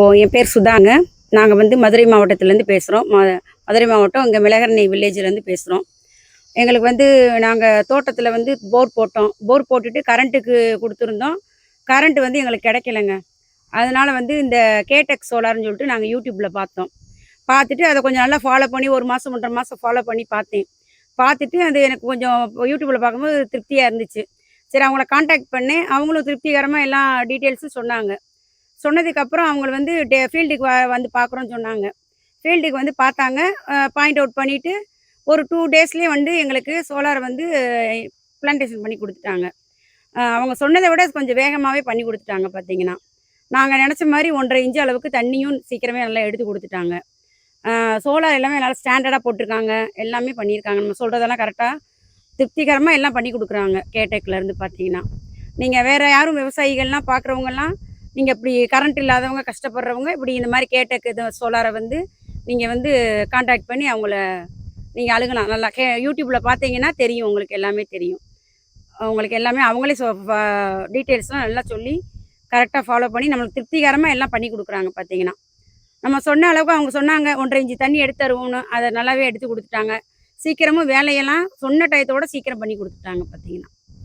ஓ என் பேர் சுதாங்க. நாங்கள் வந்து மதுரை மாவட்டத்துலேருந்து பேசுகிறோம் ம மதுரை மாவட்டம் இங்கே மிளகரணை வில்லேஜ்லேருந்து பேசுகிறோம் எங்களுக்கு வந்து நாங்கள் தோட்டத்தில் வந்து போர் போட்டோம். போர் போட்டுட்டு கரண்ட்டுக்கு கொடுத்துருந்தோம். கரண்ட்டு வந்து எங்களுக்கு கிடைக்கலங்க. அதனால் வந்து இந்த கேடெக் சோலார்னு சொல்லிட்டு நாங்கள் யூடியூப்பில் பார்த்தோம். பார்த்துட்டு அதை கொஞ்சம் நல்லா ஃபாலோ பண்ணி ஒரு மாதம் ஒன்றரை மாதம் ஃபாலோ பண்ணி பார்த்தேன். பார்த்துட்டு அது எனக்கு கொஞ்சம் யூடியூப்பில் பார்க்கும்போது திருப்தியாக இருந்துச்சு. சரி அவங்கள காண்டாக்ட் பண்ணேன். அவங்களும் திருப்திகரமாக எல்லா டீட்டெயில்ஸும் சொன்னாங்க. சொன்னதுக்கப்புறம் அவங்க வந்து டே ஃபீல்டுக்கு வ வந்து பார்க்குறோன்னு சொன்னாங்க. ஃபீல்டுக்கு வந்து பார்த்தாங்க. பாயிண்ட் அவுட் பண்ணிவிட்டு ஒரு டூ டேஸ்லேயே வந்து எங்களுக்கு சோலார் வந்து பிளான்டேஷன் பண்ணி கொடுத்துட்டாங்க. அவங்க சொன்னதை விட கொஞ்சம் வேகமாகவே பண்ணி கொடுத்துட்டாங்க பார்த்தீங்கன்னா நாங்கள் நினச்ச மாதிரி ஒன்றரை இன்ச்சு அளவுக்கு தண்ணியும் சீக்கிரமே நல்லா எடுத்து கொடுத்துட்டாங்க. சோலார் எல்லாமே நல்லா ஸ்டாண்டர்டாக போட்டிருக்காங்க. எல்லாமே பண்ணியிருக்காங்க. நம்ம சொல்கிறதெல்லாம் கரெக்டாக திருப்திகரமாக எல்லாம் பண்ணி கொடுக்குறாங்க கேடெக்லேருந்து பார்த்தீங்கன்னா நீங்கள் வேறு யாரும் விவசாயிகள்லாம் பார்க்குறவங்கலாம் நீங்கள் இப்படி கரண்ட் இல்லாதவங்க கஷ்டப்படுறவங்க இப்படி இந்த மாதிரி கேட்டக்கு இது சோலாரை வந்து நீங்கள் வந்து காண்டாக்ட் பண்ணி அவங்கள நீங்கள் அழுகலாம். நல்லா கே யூடியூப்பில் பார்த்தீங்கன்னா தெரியும் உங்களுக்கு எல்லாமே தெரியும். உங்களுக்கு எல்லாமே அவங்களே சொ டீட்டெயில்ஸ்லாம் நல்லா சொல்லி கரெக்டாக ஃபாலோ பண்ணி நம்மளுக்கு திருப்திகரமாக எல்லாம் பண்ணி கொடுக்குறாங்க பார்த்தீங்கன்னா. நம்ம சொன்ன அளவுக்கு அவங்க சொன்னாங்க ஒன்றரை இஞ்சி தண்ணி எடுத்து தருவோம்னு. அதை நல்லாவே எடுத்து கொடுத்துட்டாங்க. சீக்கிரமும் வேலையெல்லாம் சொன்ன டயத்தோட சீக்கிரம் பண்ணி கொடுத்துட்டாங்க பார்த்தீங்கன்னா.